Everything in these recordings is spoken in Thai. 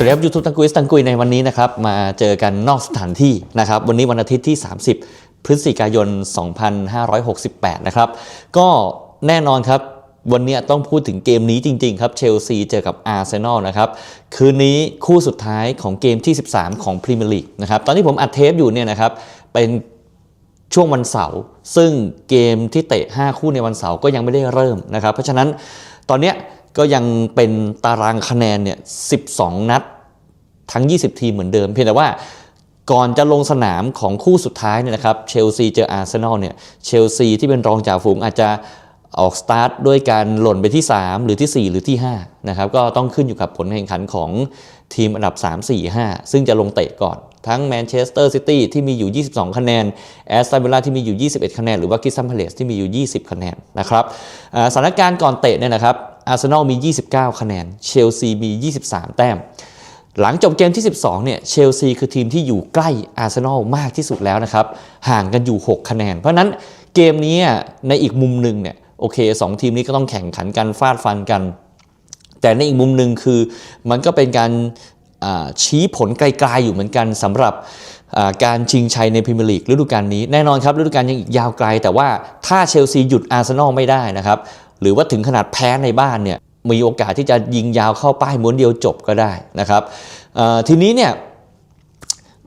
วัสดีครับยูทูบตังกุยตังกุยในวันนี้นะครับมาเจอกันนอกสถานที่นะครับวันนี้วันอาทิตย์ที่ 30 พฤศจิกายน 2568 นะครับก็แน่นอนครับวันนี้ต้องพูดถึงเกมนี้จริง ๆ ครับเชลซีเจอกับอาร์เซนอลนะครับคืนนี้คู่สุดท้ายของเกมที่ 13 ของพรีเมียร์ลีกนะครับตอนที่ผมอัดเทปอยู่เนี่ยนะครับเป็นช่วงวันเสาร์ซึ่งเกมที่เตะ 5 คู่ในวันเสาร์ก็ยังไม่ได้เริ่มนะครับเพราะฉะนั้นตอนเนี้ย ก็ยังเป็นตารางคะแนนเนี่ย 12 นัดทั้ง 20 ทีมเหมือนเดิม เพียงแต่ว่าก่อนจะลงสนามของคู่สุดท้ายเนี่ยนะครับเชลซีเจออาร์เซนอลเนี่ยเชลซีที่เป็นรองจ่าฝูงอาจจะออกสตาร์ทด้วยการหล่นไปที่ 3 หรือที่ 4 หรือที่5นะครับก็ต้องขึ้นอยู่กับผลแข่งขันของทีมอันดับ 3 4 5 ซึ่งจะลงเตะก่อน ทั้งแมนเชสเตอร์ซิตี้ที่มีอยู่ 22 คะแนน แอสตันวิลล่าที่มีอยู่ 21 คะแนน หรือว่ากิสซัมเพลสที่มีอยู่ 20 คะแนนนะครับสถานการณ์ก่อนเตะเนี่ยนะครับ อาร์เซนอลมี 29 คะแนน เชลซีมี 23 แต้ม หลังจบเกมที่ 12 เนี่ย เชลซีคือทีมที่อยู่ใกล้อาร์เซนอลมากที่สุดแล้วนะครับ ห่างกันอยู่ 6 คะแนน เพราะนั้นเกมนี้ในอีกมุมหนึ่งเนี่ย โอเค 2 ทีมนี้ก็ต้องแข่งขันกันฟาดฟันกันแต่ในอีกมุมหนึ่งคือมันก็เป็นการ ชี้ผลไกลๆอยู่เหมือนกันสำหรับการชิงชัยในพรีเมียร์ลีกฤดูกาลนี้แน่นอนครับฤดูกาลยังอีกยาวไกล แต่ว่าถ้าเชลซีหยุดอาร์เซนอลไม่ได้นะครับ หรือว่าถึงขนาดแพ้ในบ้านเนี่ยมีโอกาสที่จะยิงยาวเข้าป้ายม้วนเดียวจบก็ได้นะครับทีนี้เนี่ย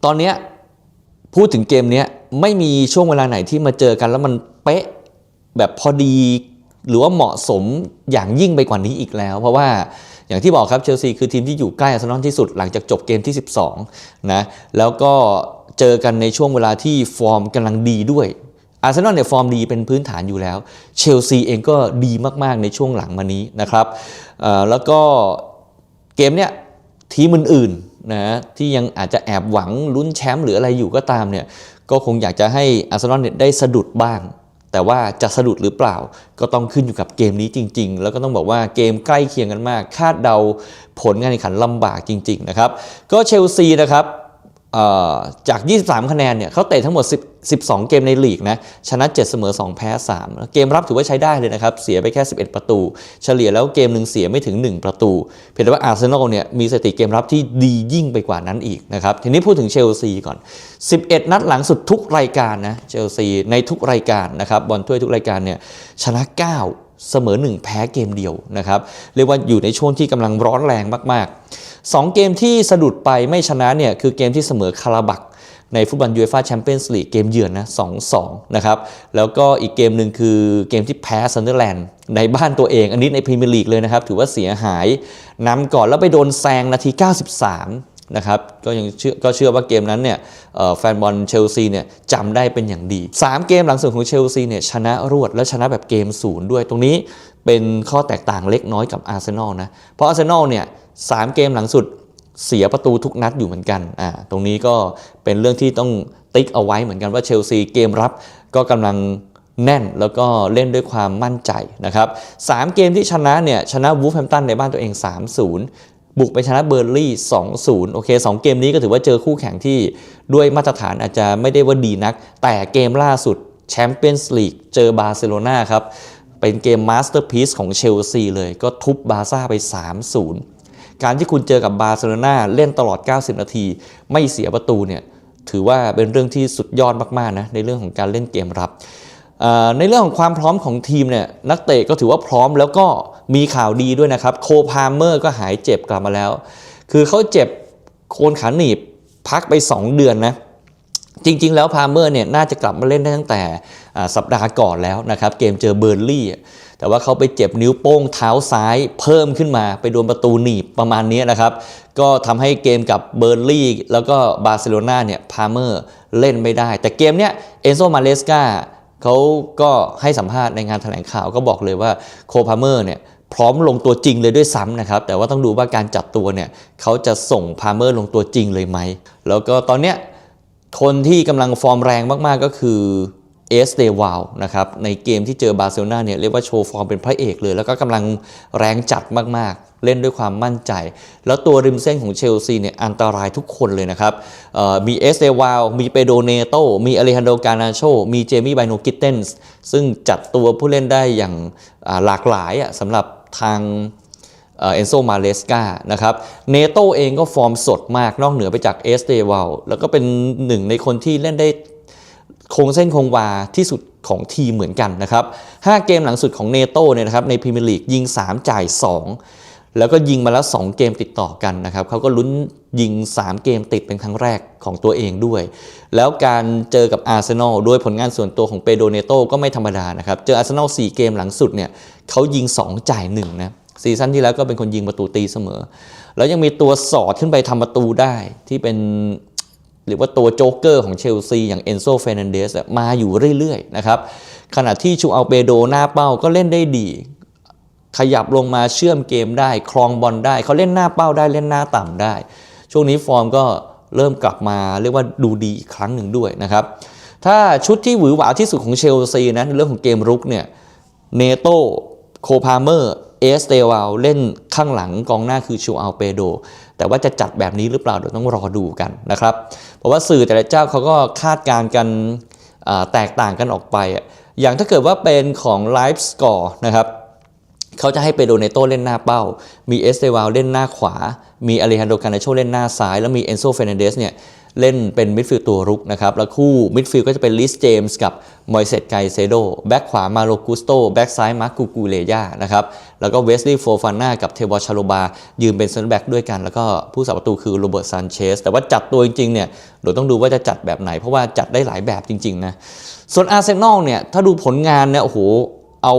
ตอนนี้พูดถึงเกมนี้ไม่มีช่วงเวลาไหนที่มาเจอกันแล้วมันเป๊ะแบบพอดี หรือว่าเหมาะสมอย่างยิ่งไปกว่านี้อีกแล้ว เพราะว่า อย่างที่บอกครับเชลซีคือทีมที่อยู่ใกล้อาร์เซนอลที่สุดหลังจากจบเกมที่ 12นะแล้วก็เจอกันในช่วงเวลาที่ฟอร์มกำลังดีด้วยอาร์เซนอลเนี่ยฟอร์มดีเป็นพื้นฐานอยู่แล้วเชลซีเองก็ดีมากๆในช่วงหลังมานี้นะครับแล้วก็เกมเนี้ยทีมอื่นๆนะที่ยังอาจจะแอบหวังลุ้นแชมป์หรืออะไรอยู่ก็ตามเนี่ยก็คงอยากจะให้อาร์เซนอลเนี่ยได้สะดุดบ้าง แต่ว่าจะสะดุดหรือเปล่า ก็ต้องขึ้นอยู่กับเกมนี้จริง ๆ แล้วก็ต้องบอกว่าเกมใกล้เคียงกันมาก คาดเดาผลงานแข่งขันลำบากจริง ๆ นะครับ ก็เชลซีนะครับ จาก 23 คะแนนเนี่ยเขาเตะทั้งหมด10 12 เกมในลีกนะ ชนะ 7 เสมอ 2 แพ้ 3 เกมรับถือว่าใช้ได้เลยนะครับ เสียไปแค่ 11 ประตู เฉลี่ยแล้วเกมหนึ่งเสียไม่ถึง 1 ประตู เพียงแต่ว่าอาร์เซนอลเนี่ยมีสถิติเกมรับที่ดียิ่งไปกว่านั้นอีกนะครับ ทีนี้พูดถึงเชลซีก่อน 11 นัดหลังสุดทุกรายการนะ เชลซีในทุกรายการนะครับ บอลถ้วยทุกรายการเนี่ยชนะ 9 เสมอ 1 แพ้เกมเดียวนะครับเรียกว่าอยู่ในช่วงที่กำลังร้อนแรงมากๆ 2 เกมที่สะดุดไปไม่ชนะเนี่ยคือเกมที่เสมอคาราบักในฟุตบอลยูเอฟ่าแชมเปี้ยนส์ลีกเกมเยือนนะ2-2นะครับ แล้วก็อีกเกมหนึ่งคือเกมที่แพ้ซันเดอร์แลนด์ในบ้านตัวเอง อันนี้ในพรีเมียร์ลีกเลยนะครับ ถือว่าเสียหายนำก่อนแล้วไปโดนแซงนาที 93 นะครับก็ยังเชื่อก็เชื่อว่าเกมนั้นเนี่ยแฟนบอลเชลซีเนี่ยจำได้เป็นอย่างดี 3 เกมหลังสุดของเชลซีเนี่ยชนะรวดและชนะแบบเกมศูนย์ด้วยตรงนี้เป็นข้อแตกต่างเล็กน้อยกับอาร์เซนอลนะ เพราะอาร์เซนอลเนี่ยสามเกมหลังสุดเสียประตูทุกนัดอยู่เหมือนกันอ่าตรงนี้ก็เป็นเรื่องที่ต้องติ๊กเอาไว้เหมือนกันว่าเชลซีเกมรับก็กำลังแน่นแล้วก็เล่นด้วยความมั่นใจนะครับสามเกมที่ชนะเนี่ยชนะวูฟแฮมตันในบ้านตัวเอง 3-0 บุกไปชนะเบอร์ลี่ 2-0 โอเค 2 เกมนี้ก็ถือว่าเจอคู่แข่งที่ด้วยมาตรฐานอาจจะไม่ได้ว่าดีนัก แต่เกมล่าสุดแชมเปี้ยนส์ลีกเจอบาร์เซโลนาครับ เป็นเกมมาสเตอร์พีซของเชลซีเลย ก็ทุบบาซ่าไป 3-0 การที่คุณเจอกับบาร์เซโลนาเล่นตลอด 90 นาที ไม่เสียประตูเนี่ย ถือว่าเป็นเรื่องที่สุดยอดมากๆนะในเรื่องของการเล่นเกมรับ ในเรื่องของความพร้อมของทีมเนี่ยนักเตะก็ถือว่าพร้อมแล้วก็มีข่าวดีด้วยนะครับโคพาเมอร์ก็หายเจ็บกลับมาแล้ว คือเขาเจ็บโคนขาหนีบพักไป 2 เดือนนะจริง ๆ แล้วพาเมอร์เนี่ยน่าจะกลับมาเล่นได้ตั้งแต่สัปดาห์ก่อนแล้วนะครับเกมเจอเบอร์ลี่แต่ว่าเขาไปเจ็บนิ้วโป้งเท้าซ้ายเพิ่มขึ้นมา ไปโดนประตูหนีบประมาณนี้นะครับ ก็ทำให้เกมกับเบอร์ลี่แล้วก็บาร์เซโลนาเนี่ยพาเมอร์เล่นไม่ได้ แต่เกมเนี้ยเอนโซมาเลสกา เขาก็ให้สัมภาษณ์ในงานแถลงข่าวก็บอกเลยว่าโคพาเมอร์เนี่ยพร้อมลงตัวจริงเลยด้วยซ้ำนะครับ แต่ว่าต้องดูว่าการจับตัวเนี่ยเขาจะส่งพาเมอร์ลงตัวจริงเลยไหม แล้วก็ตอนเนี้ยคนที่กำลังฟอร์มแรงมากๆก็คือ เอสเดวาลนะครับในเกมที่เจอบาร์เซโลนาเนี่ยเรียกว่าโชว์ฟอร์มเป็นพระเอกเลย แล้วก็กำลังแรงจัดมากๆ เล่นด้วยความมั่นใจ แล้วตัวริมเส้นของเชลซีเนี่ยอันตรายทุกคนเลยนะครับมีเอสเดวาลมีเปโดเนโตมีอเลฮันโดกานาโชมีเจมี่ไบโนกิเตนส์ซึ่งจัดตัวผู้เล่นได้อย่างาหลากหลายสำหรับทางเอนโซมาเลสกานะครับเนโตเองก็ฟอร์มสดมากนอกเหนือไปจากเอสเตวาลแล้วก็เป็นหนึ่งในคนที่เล่นได้ คงเส้นคงวาที่สุดของทีมเหมือนกันนะครับ5เกมหลังสุดของเนโตเนี่ยนะครับในพรีเมียร์ลีกยิง 3 จ่าย 2 แล้วก็ยิงมาแล้ว 2 เกมติดต่อกันนะครับเขาก็ลุ้นยิง 3 เกมติดเป็นครั้งแรกของตัวเองด้วย แล้วการเจอกับอาร์เซนอลด้วยผลงานส่วนตัวของเปโดเนโตก็ไม่ธรรมดานะครับ เจออาร์เซนอล4เกมหลังสุดเนี่ยเขายิง 2 จ่าย1นะซีซั่นที่แล้วก็เป็นคนยิงประตูตีเสมอ แล้วยังมีตัวสอดขึ้นไปทำประตูได้ที่เป็น หรือว่าตัวโจ๊กเกอร์ของเชลซีอย่างเอนโซเฟนันเดสมาอยู่เรื่อยๆนะครับขณะที่ชูอัลเปโดหน้าเป้าก็เล่นได้ดี ขยับลงมาเชื่อมเกมได้ครองบอลได้ เขาเล่นหน้าเป้าได้เล่นหน้าต่ำได้ ช่วงนี้ฟอร์มก็เริ่มกลับมาเรียกว่าดูดีอีกครั้งหนึ่งด้วยนะครับถ้าชุดที่หวือหวาที่สุดของเชลซีนะในเรื่องของเกมรุกเนี่ยเนโตโคพาเมอร์ เอสเตวาลเล่นข้างหลังกองหน้าคือชูอัลเปโด แต่ว่าจะจัดแบบนี้หรือเปล่าเดี๋ยวต้องรอดูกันนะครับ เพราะว่าสื่อแต่ละเจ้าเขาก็คาดการณ์กันแตกต่างกันออกไป อย่างถ้าเกิดว่าเป็นของ Live Score นะครับเขาจะให้เปโดเนโตเล่นหน้าเป้า มีเอสเตวาลเล่นหน้าขวา มีอเลฮันโดคานาโชเล่นหน้าซ้าย แล้วมีเอนโซเฟรนเดสเนี่ย เล่นเป็นมิดฟิลด์ตัวรุกนะครับแล้วคู่มิดฟิลด์ก็จะเป็นลิสเจมส์กับมอยเซตไกเซโดแบ็กขวามาโลกุสโตแบ็กซ้ายมาร์กูกูเลยานะครับแล้วก็เวสลีย์โฟฟาน่ากับเทวอชาโลบา ยืนเป็นเซนแบ็กด้วยกัน แล้วก็ผู้สับประตูคือโรเบิร์ตซานเชสแต่ว่าจัดตัวจริงๆเนี่ยเดี๋ยวต้องดูว่าจะจัดแบบไหน เพราะว่าจัดได้หลายแบบจริงๆนะส่วนอาร์เซนอลเนี่ยถ้าดูผลงานเนี่ยโอ้โหเอา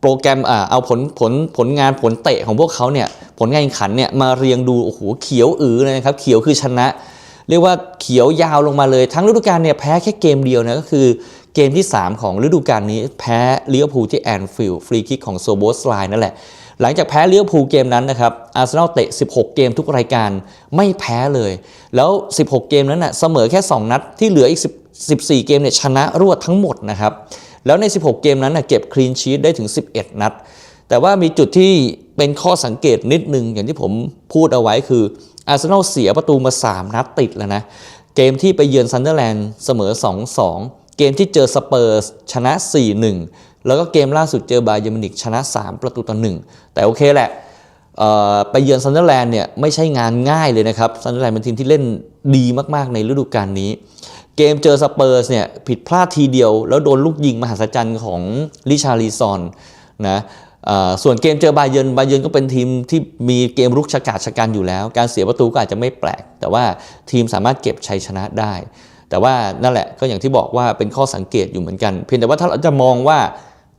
โปรแกรมอ่าเอาผลผลผลงานผลเตะของพวกเขาเนี่ยผลงานแข่งขันเนี่ยมาเรียงดูโอ้โหเขียวอือเลยนะครับเขียวคือชนะ เรียกว่าเขียวยาวลงมาเลย ทั้งฤดูกาลเนี่ยแพ้แค่เกมเดียวนะก็คือเกมที่ 3 ของฤดูกาลนี้แพ้เลิเวอร์พูลที่แอนฟิลด์ฟรีคิกของโซโบสไลน์นั่นแหละ หลังจากแพ้เลิเวอร์พูลเกมนั้นนะครับอาร์เซนอลเตะ 16 เกมทุกรายการไม่แพ้เลย แล้ว 16 เกมนั้นน่ะเสมอแค่ 2 นัดที่เหลืออีก10 14 เกมเนี่ยชนะรวดทั้งหมดนะครับแล้วใน 16 เกมนั้นนะเก็บคลีนชีตได้ถึง 11 นัด แต่ว่ามีจุดที่เป็นข้อสังเกตนิดนึงอย่างที่ผมพูดเอาไว้คือ อาร์เซนอลเสียประตูมา 3 นัดติดแล้วนะ เกมที่ไปเยือนซันเดอร์แลนด์เสมอ 2-2 เกมที่เจอสเปอร์สชนะ 4-1 แล้วก็เกมล่าสุดเจอบาเยอร์มินิกชนะ 3 ประตูต่อ 1 แต่โอเคแหละไปเยือนซันเดอร์แลนด์เนี่ยไม่ใช่งานง่ายเลยนะครับซันเดอร์แลนด์เป็นทีมที่เล่นดีมากๆในฤดูกาลนี้ เกมเจอสเปอร์สเนี่ยผิดพลาดทีเดียว แล้วโดนลูกยิงมหัศจรรย์ของลิชารีซอนนะ ส่วนเกมเจอบาเยนบาเยนก็เป็นทีมที่มีเกมรุกชะกาจชะกันอยู่แล้ว การเสียประตูก็อาจจะไม่แปลก แต่ว่าทีมสามารถเก็บชัยชนะได้ แต่ว่านั่นแหละก็อย่างที่บอกว่าเป็นข้อสังเกตอยู่เหมือนกัน เพียงแต่ว่าถ้าเราจะมองว่า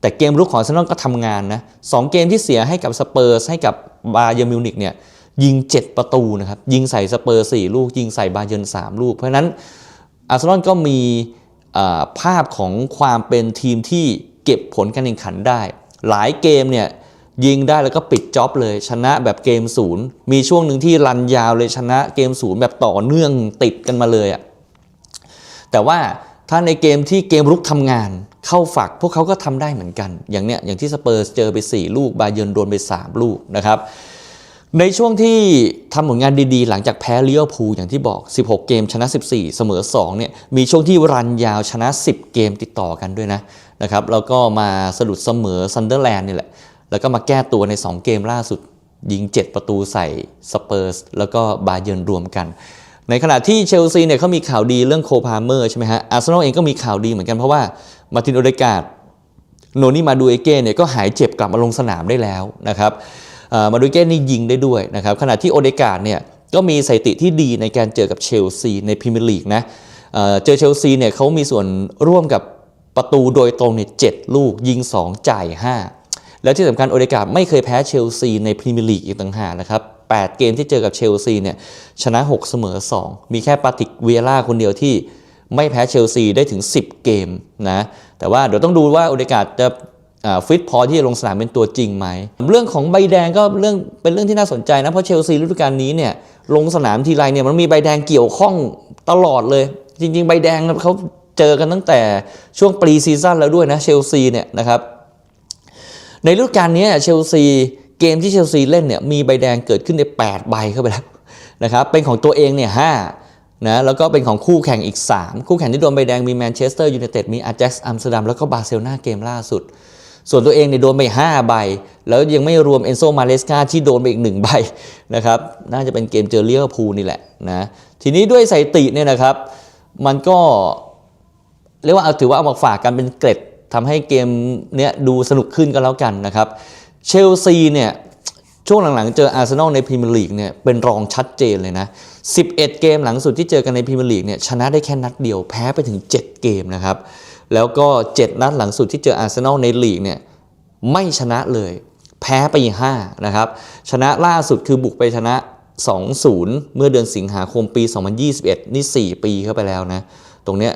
แต่เกมรุกของอาร์เซนอลก็ทำงานนะสองเกมที่เสียให้กับสเปอร์สให้กับบาเยอร์มิวนิกเนี่ยยิง 7 ประตูนะครับยิงใส่สเปอร์ 4 ลูก ยิงใส่บาเยน3 ลูก เพราะฉะนั้นอาร์เซนอลก็มีภาพของความเป็นทีมที่เก็บผลการแข่งขันได้ หลายเกมเนี่ยยิงได้แล้วก็ปิดจ็อบเลย ชนะแบบเกมศูนย์มีช่วงหนึ่งที่รันยาวเลยชนะเกมศูนย์แบบต่อเนื่องติดกันมาเลยอะแต่ว่าถ้าในเกมที่เกมรุกทำงานเข้าฝักพวกเขาก็ทำได้เหมือนกัน อย่างเนี้ยอย่างที่สเปอร์สเจอไป 4 ลูก บาเยิร์นโดนไป 3 ลูกนะครับ ในช่วงที่ทำผลงานดีๆ หลังจากแพ้ลิเวอร์พูลอย่างที่บอก 16 เกมชนะ 14 เสมอ 2 เนี่ยมีช่วงที่รันยาวชนะ 10 เกมติดต่อกันด้วยนะ นะครับแล้วก็มาสะดุดเสมอซันเดอร์แลนด์นี่แหละ แล้วก็มาแก้ตัวใน 2 เกมล่าสุด ยิง 7 ประตูใส่สเปอร์สแล้วก็บาเยิร์นรวมกัน ในขณะที่เชลซีเนี่ยเขามีข่าวดีเรื่องโคพาเมอร์ใช่ไหมฮะอาร์เซนอลเองก็มีข่าวดีเหมือนกันเพราะว่ามาร์ตินโอเดกาดโนนี่มาดูเอเก้เนี่ยก็หายเจ็บกลับมาลงสนามได้แล้วนะครับมาดูเอเก้นี่ยิงได้ด้วยนะครับขณะที่โอเดกาดเนี่ยก็มีสถิติที่ดีในการเจอกับเชลซีในพรีเมียร์ลีกนะเจอเชลซีเนี่ยเขามีส่วนร่วมกับ ประตูโดยตรงเนี่ยเจ็ดลูกยิง 2 จ่าย 5 แล้วที่สำคัญโอเดกาดไม่เคยแพ้เชลซีในพรีเมียร์ลีกอีกต่างหากนะครับ8 เกมที่เจอกับเชลซีเนี่ยชนะ 6 เสมอ 2 มีแค่ปาติกเวียร่าคนเดียวที่ไม่แพ้เชลซีได้ถึง 10 เกมนะแต่ว่าเดี๋ยวต้องดูว่าโอเดกาดจะฟิตพอที่จะลงสนามเป็นตัวจริงไหม เรื่องของใบแดงก็เรื่องเป็นเรื่องที่น่าสนใจนะ เพราะเชลซีฤดูกาลนี้เนี่ยลงสนามทีไรเนี่ยมันมีใบแดงเกี่ยวข้องตลอดเลย จริง ๆ ใบแดงเขา เจอกันตั้งแต่ช่วงปรีซีซั่นแล้วด้วยนะเชลซีเนี่ยนะครับในฤดูกาลนี้เชลซีเกมที่เชลซีเล่นเนี่ยมีใบแดงเกิดขึ้นใน 8 ใบเข้าไปแล้วนะครับเป็นของตัวเองเนี่ยห้านะแล้วก็เป็นของคู่แข่งอีก 3 คู่แข่งที่โดนใบแดงมีแมนเชสเตอร์ยูไนเต็ดมีอา j จ็กซ์อัมสเตอร์ดัมแล้วก็บาร์เซโลนาเกมล่าสุด ส่วนตัวเองเนี่ยโดนไป 5 ใบ แล้วยังไม่รวมเอนโซมาเลสกาที่โดนไปอีก 1 ใบนะครับน่าจะเป็นเกมเจอเลียร์พูลนี่แหละนะทีนี้ด้วยสถิติเนี่ยนะครับ มันก็ เรียกว่าเอาถือว่าเอามาฝากกันเป็นเกร็ดทำให้เกมเนี้ยดูสนุกขึ้นก็แล้วกันนะครับ เชลซีเนี่ยช่วงหลังๆ เจออาร์เซนอลในพรีเมียร์ลีกเนี่ยเป็นรองชัดเจนเลยนะ 11 เกมหลังสุดที่เจอกันในพรีเมียร์ลีกเนี่ยชนะได้แค่นัดเดียวแพ้ไปถึง 7 เกมนะครับ แล้วก็ 7 นัดหลังสุดที่เจออาร์เซนอลในลีกเนี่ยไม่ชนะเลยแพ้ไป 5 นะครับ ชนะล่าสุดคือบุกไปชนะ 2-0 เมื่อเดือนสิงหาคมปี 2021 นี่ 4 ปีเข้าไปแล้วนะ ตรงเนี้ย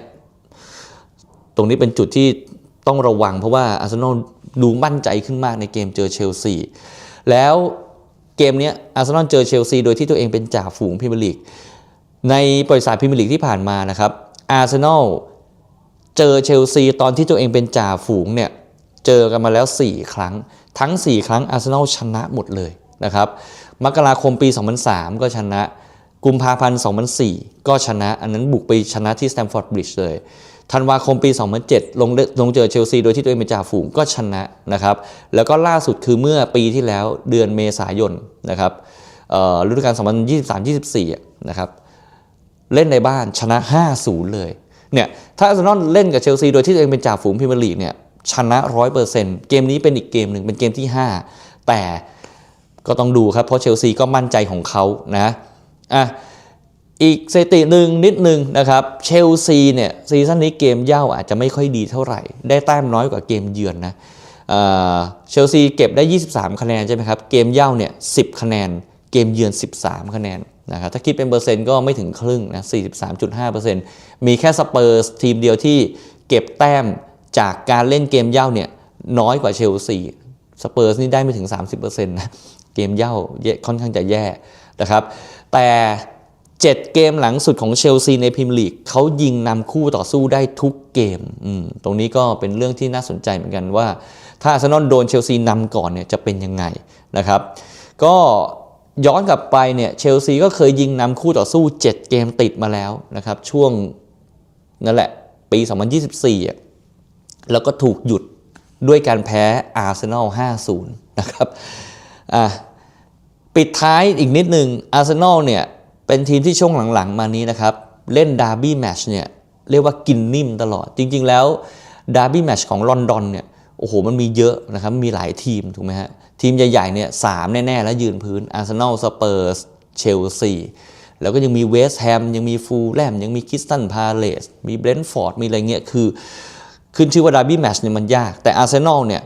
ตรงนี้เป็นจุดที่ต้องระวังเพราะว่าอาร์เซนอลดูมั่นใจขึ้นมากในเกมเจอเชลซี แล้วเกมนี้อาร์เซนอลเจอเชลซีโดยที่ตัวเองเป็นจ่าฝูงพรีเมียร์ลีก ในบริษัทพรีเมียร์ลีกที่ผ่านมานะครับอาร์เซนอลเจอเชลซีตอนที่ตัวเองเป็นจ่าฝูงเนี่ยเจอกันมาแล้ว 4 ครั้ง ทั้ง 4 ครั้งอาร์เซนอลชนะหมดเลยนะครับ มกราคมปี 2003 ก็ชนะ กุมภาพันธ์ 2004 ก็ชนะ อันนั้นบุกไปชนะที่สแตมฟอร์ดบริดจ์เลย ธันวาคมปี 2007 ลงเล่นลงเจอเชลซีโดยที่ตัวเองเป็นจ่าฝูงก็ชนะนะครับ แล้วก็ล่าสุดคือเมื่อปีที่แล้วเดือนเมษายนนะครับฤดูกาล2023-24นะครับเล่นในบ้านชนะ 5-0 เลยเนี่ยถ้าอาร์เซนอลเล่นกับเชลซีโดยที่ตัวเองเป็นจ่าฝูงพรีเมียร์ลีกเนี่ยชนะ 100%เกมนี้เป็นอีกเกมหนึ่งเป็นเกมที่ 5 แต่ก็ต้องดูครับเพราะเชลซีก็มั่นใจของเขานะอะ อีกสติหนึ่งนิดหนึ่งนะครับเชลซีเนี่ยซีซั่นนี้เกมเย่าอาจจะไม่ค่อยดีเท่าไหร่ ได้แต้มน้อยกว่าเกมเยือนนะเชลซีเก็บได้ 23 คะแนนใช่ไหมครับเกมเย่าเนี่ย10 คะแนน เกมเยือน 13 คะแนนนะครับถ้าคิดเป็นเปอร์เซ็นต์ก็ไม่ถึงครึ่งนะ43.5%มีแค่สเปอร์สทีมเดียวที่เก็บแต้มจากการเล่นเกมเย่าเนี่ยน้อยกว่าเชลซีสเปอร์สนี่ได้ไม่ถึง 30%นะเกมเย่าแย่ค่อนข้างจะแย่นะครับแต่ 7 เกมหลังสุดของเชลซีในพรีเมียร์ลีกเขายิงนำคู่ต่อสู้ได้ทุกเกมมตรงนี้ก็เป็นเรื่องที่น่าสนใจเหมือนกันว่า ถ้าอาร์เซนอลโดนเชลซีนำก่อนเนี่ยจะเป็นยังไงนะครับ ก็ย้อนกลับไปเนี่ยเชลซีก็เคยยิงนำคู่ต่อสู้ 7 เกมติดมาแล้วนะครับ ช่วงนั่นแหละ ปี 2024อะแล้วก็ถูกหยุดด้วยการแพ้อาร์เซนอล 5-0 นะครับอะปิดท้ายอีกนิดนึงอาร์เซนอลเนี่ย เป็นทีมที่ช่วงหลังๆ มานี้นะครับ เล่นดาร์บี้แมชเนี่ยเรียกว่ากินนิ่มตลอด จริง ๆ แล้วดาร์บี้แมชของลอนดอนเนี่ยโอ้โหมันมีเยอะนะครับ มีหลายทีมถูกไหมฮะทีมใหญ่ๆเนี่ยสามแน่ๆ แล้วยืนพื้นอาร์เซนอลสเปอร์สเชลซีแล้วก็ยังมีเวสต์แฮมยังมีฟูลแลมยังมีคิสตันพาเลสมีเบรนท์ฟอร์ดมีอะไรเงี้ยคือ ขึ้นชื่อว่าดาร์บี้แมชเนี่ยมันยาก แต่อาร์เซนอลเนี่ย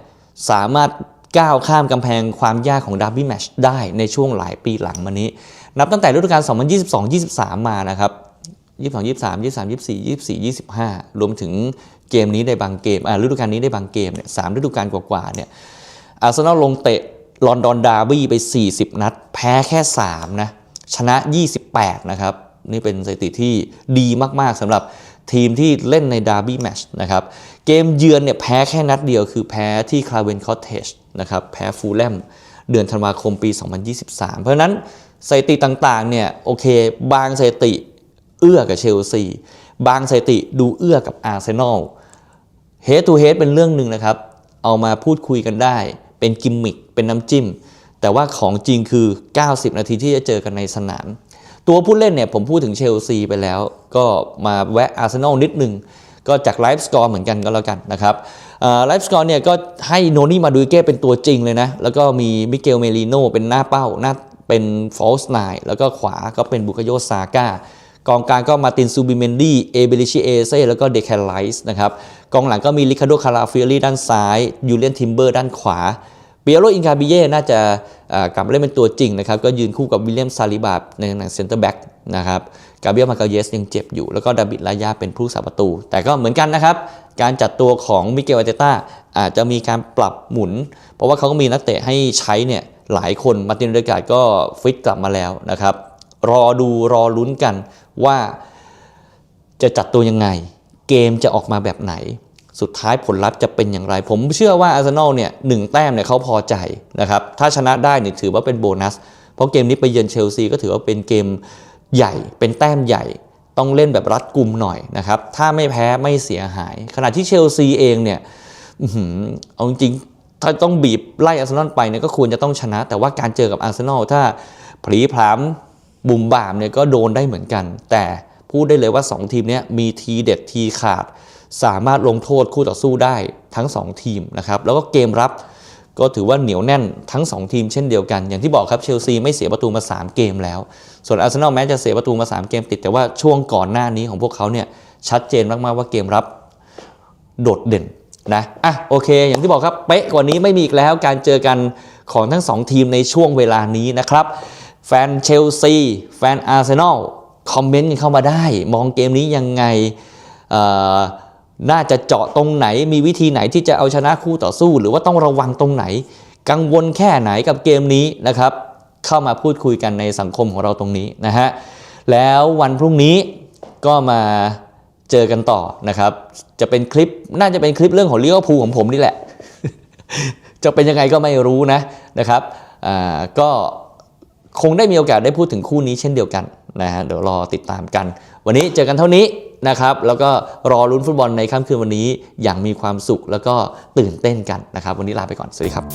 สามารถก้าวข้ามกำแพงความยากของดาร์บี้แมชได้ในช่วงหลายปีหลังมานี้ นับตั้งแต่ฤดูกาล 2022-23 มานะครับ 22 23 23 24 24 25 รวมถึงเกมนี้ในบางเกม อ่าฤดูกาลนี้ในบางเกมเนี่ยสามฤดูกาลกว่าๆ เนี่ยอาร์เซนอลลงเตะลอนดอนดาร์บี้ไป 40 นัด แพ้แค่ 3 นะ ชนะ 28 นะครับ นี่เป็นสถิติที่ดีมากๆสำหรับทีมที่เล่นในดาร์บี้แมชนะครับ เกมเยือนเนี่ยแพ้แค่นัดเดียวคือแพ้ที่คลาเวนคอ t เทจนะครับ แพ้ฟูลแลมเดือนธันวาคมปี 2023 เพราะนั้น สถิติต่างๆเนี่ยโอเค บางสถิติเอื้อกับเชลซีบางสถิติดูเอื้อกับอาร์เซนอลเฮด t ูเฮดเป็นเรื่องหนึ่งนะครับ เอามาพูดคุยกันได้ เป็นกิมมิคเป็นน้ำจิ้ม แต่ว่าของจริงคือ 90 นาทีที่จะเจอกันในสนาม ตัวผู้เล่นเนี่ยผมพูดถึงเชลซีไปแล้ว ก็มาแวะอาร์เซนอลนิดหนึ่งก็จากไลฟ์สกอร์เหมือนกันก็แล้วกันนะครับไลฟ์สกอร์เนี่ยก็ให้โนนี่มาดูเก้เป็นตัวจริงเลยนะ แล้วก็มีมิเกลเมลิโนเป็นหน้าเป้าหน้า เป็นฟอลส์ไนแล้วก็ขวาก็เป็นบุคโยซาก้ากองกลางก็มาตินซูบิเมนดี้เอเบลิชิเอเซ่แล้วก็เดคแคลไลส์นะครับกองหลังก็มีลิคาโดคาราฟิอรี่ด้านซ้ายยูเลียนทิมเบอร์ด้านขวาเปียโรอินคาบิเย่น่าจะกลับมาเล่นเป็นตัวจริงนะครับ ก็ยืนคู่กับวิลเลียมซาลิบาในตำแหน่งเซนเตอร์แบ็กนะครับกาเบียลมาเกาเยสยังเจ็บอยู่ แล้วก็ดาบิดลายาเป็นผู้สาประตู แต่ก็เหมือนกันนะครับ การจัดตัวของมิเกลอาเตต้าอาจจะมีการปรับหมุน เพราะว่าเขาก็มีนักเตะให้ใช้เนี่ย หลายคนมาตินเดกาดก็ฟิตกลับมาแล้วนะครับ รอดูรอลุ้นกันว่าจะจัดตัวยังไง เกมจะออกมาแบบไหน สุดท้ายผลลัพธ์จะเป็นอย่างไร ผมเชื่อว่าอาร์เซนอลเนี่ยหนึ่งแต้มเนี่ยเขาพอใจนะครับ ถ้าชนะได้เนี่ยถือว่าเป็นโบนัส เพราะเกมนี้ไปเยือนเชลซีก็ถือว่าเป็นเกมใหญ่เป็นแต้มใหญ่ต้องเล่นแบบรัดกุมหน่อยนะครับ ถ้าไม่แพ้ไม่เสียหาย ขณะที่เชลซีเองเนี่ยอเอาจริง ถ้าต้องบีบไล่อาร์เซนอลไปเนี่ยก็ควรจะต้องชนะ แต่ว่าการเจอกับอาร์เซนอลถ้าผลีผลามบุ่มบ่ามเนี่ยก็โดนได้เหมือนกัน แต่พูดได้เลยว่า 2 ทีมนี้มีทีเด็ดทีขาด สามารถลงโทษคู่ต่อสู้ได้ทั้ง 2 ทีมนะครับแล้วก็เกมรับก็ถือว่าเหนียวแน่นทั้ง 2 ทีมเช่นเดียวกัน อย่างที่บอกครับเชลซีไม่เสียประตูมา 3 เกมแล้ว ส่วนอาร์เซนอลแม้จะเสียประตูมา 3 เกมติดแต่ว่าช่วงก่อนหน้านี้ของพวกเขาเนี่ยชัดเจนมากๆว่าเกมรับโดดเด่น นะอะโอเค อย่างที่บอกครับเป๊ะกว่านี้ไม่มีอีกแล้วการเจอกันของทั้ง 2 ทีมในช่วงเวลานี้นะครับ แฟนเชลซี แฟนอาร์เซนอลคอมเมนต์กันเข้ามาได้ มองเกมนี้ยังไงน่าจะเจาะตรงไหนมีวิธีไหนที่จะเอาชนะคู่ต่อสู้ หรือว่าต้องระวังตรงไหน กังวลแค่ไหนกับเกมนี้นะครับ เข้ามาพูดคุยกันในสังคมของเราตรงนี้นะฮะแล้ววันพรุ่งนี้ก็มา เจอกันต่อนะครับ จะเป็นคลิปน่าจะเป็นคลิปเรื่องของเลี้ยวภูของผมนี่แหละ จะเป็นยังไงก็ไม่รู้นะนะครับก็คงได้มีโอกาสได้พูดถึงคู่นี้เช่นเดียวกันนะฮะเดี๋ยวรอติดตามกัน วันนี้เจอกันเท่านี้นะครับ แล้วก็รอรุ้นฟุตบอลในค่ำคืนวันนี้อย่างมีความสุขแล้วก็ตื่นเต้นกันนะครับ วันนี้ลาไปก่อน สวัสดีครับ